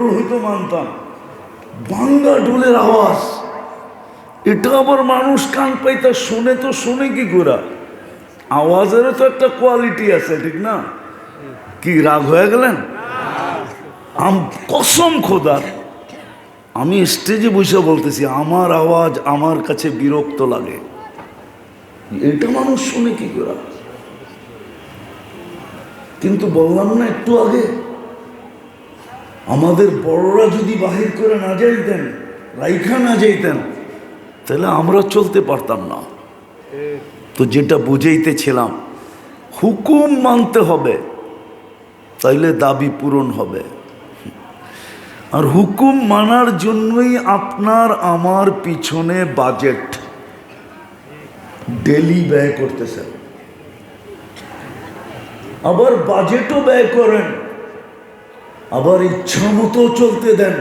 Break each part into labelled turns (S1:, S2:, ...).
S1: হয়তো মানতাম। বাংলা ডোলের আওয়াজ। এটা আবার মানুষ কান পাইতা শুনে তো শুনে কি করে আওয়াজেরও তো একটা কোয়ালিটি আছে, ঠিক না? কি রাগ হয়ে গেলেন? আম, কসম খোদার আমি স্টেজে বসে বলতেছি, আমার আওয়াজ আমার কাছে বিরক্ত লাগে। এটা মানুষ শুনে কি করে কিন্তু বললাম না একটু আগে আমাদের বড়রা যদি বাহির করে না যাইতেন, রাইখা না যাইতেন, তাহলে আমরা চলতে পারতাম না। তো যেটা বুঝাইতেছিলাম, হুকুম মানতে হবে, তাইলে দাবি পূরণ হবে। আর হুকুম মানার জন্যই আপনার আমার পিছনে বাজেট ডেলি ব্যয় করতেছেন। আবার বাজেটও ব্যয় করেন। আবার ইচ্ছা মতো চলতে দেন।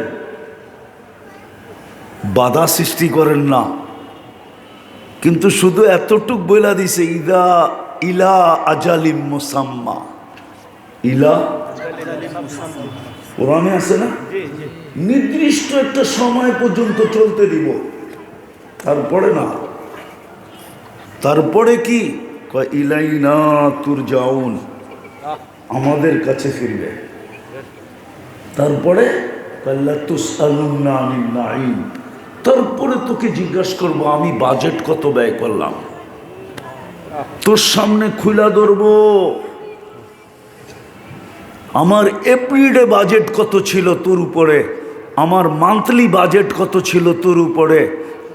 S1: বাধা সৃষ্টি করেন না। কিন্তু শুধু এতটুক বইলা দিছে, ইদা ইলা আজালিম মুসাম্মা। ইলা কোরআনে আছে না? নির্দিষ্ট একটা সময় পর্যন্ত চলতে দিব। তারপরে না। তারপরে কি? ইলাইনা তুর যাউন আমাদের কাছে ফিরবে। তারপরে তারপরে তোকে জিজ্ঞাসা করব, আমি বাজেট কত ব্যয় করলাম? তোর সামনে খুলা ধরবো, আমার এপ্রিলে বাজেট কত ছিল তোর উপরে? আমার মান্থলি বাজেট কত ছিল তোর উপরে?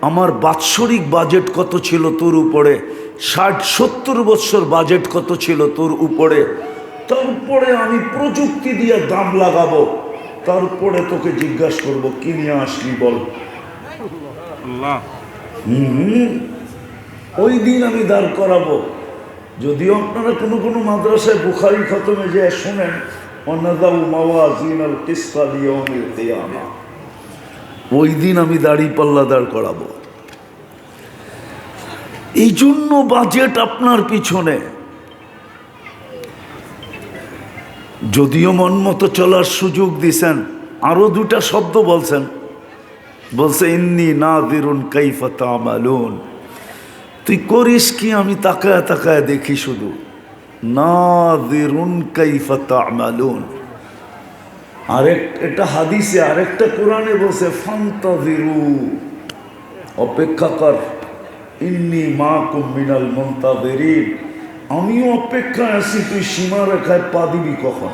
S1: আমার বাৎসরিক বাজেট কত ছিল তোর উপরে? ষাট, সত্তর বছর বাজেট কত ছিল তোর উপরে? তারপরে আমি প্রযুক্তি দিয়ে দাম লাগাবো। তারপরে তোকে জিজ্ঞাসা করব কি নিয়ে আসলি বল? হুম। ওই দিন আমি দাঁড় করাবো। যদিও আপনারা কোনো কোনো মাদ্রাসায় বুখারি খতমে যে শোনেন অন্নাদাউ মাওয়াজিন আল কিসা লিয়াউমিল কিয়ামা। ওই দিন আমি দাড়ি পাল্লা দাঁড় করাবো। এই জন্য বাজেট আপনার পিছনে। যদিও মন মতো চলার সুযোগ দিছেন, আরও দুটা শব্দ বলছেন। বলছে, ইন্নি না দিরুন কাইফা তামালুন। তুই করিস কি? আমি তাকায় তাকায় দেখি শুধু। না দিরুন কাইফা তামালুন। আরেক, এটা হাদিসে আরেকটা কোরআনে বলছে ফান্তা দিরু অপেক্ষা কর। ইন্নি মা কুমিনাল মন্তা আমিও অপেক্ষায় আছি তুই সীমারেখায় পা দিবি কখন?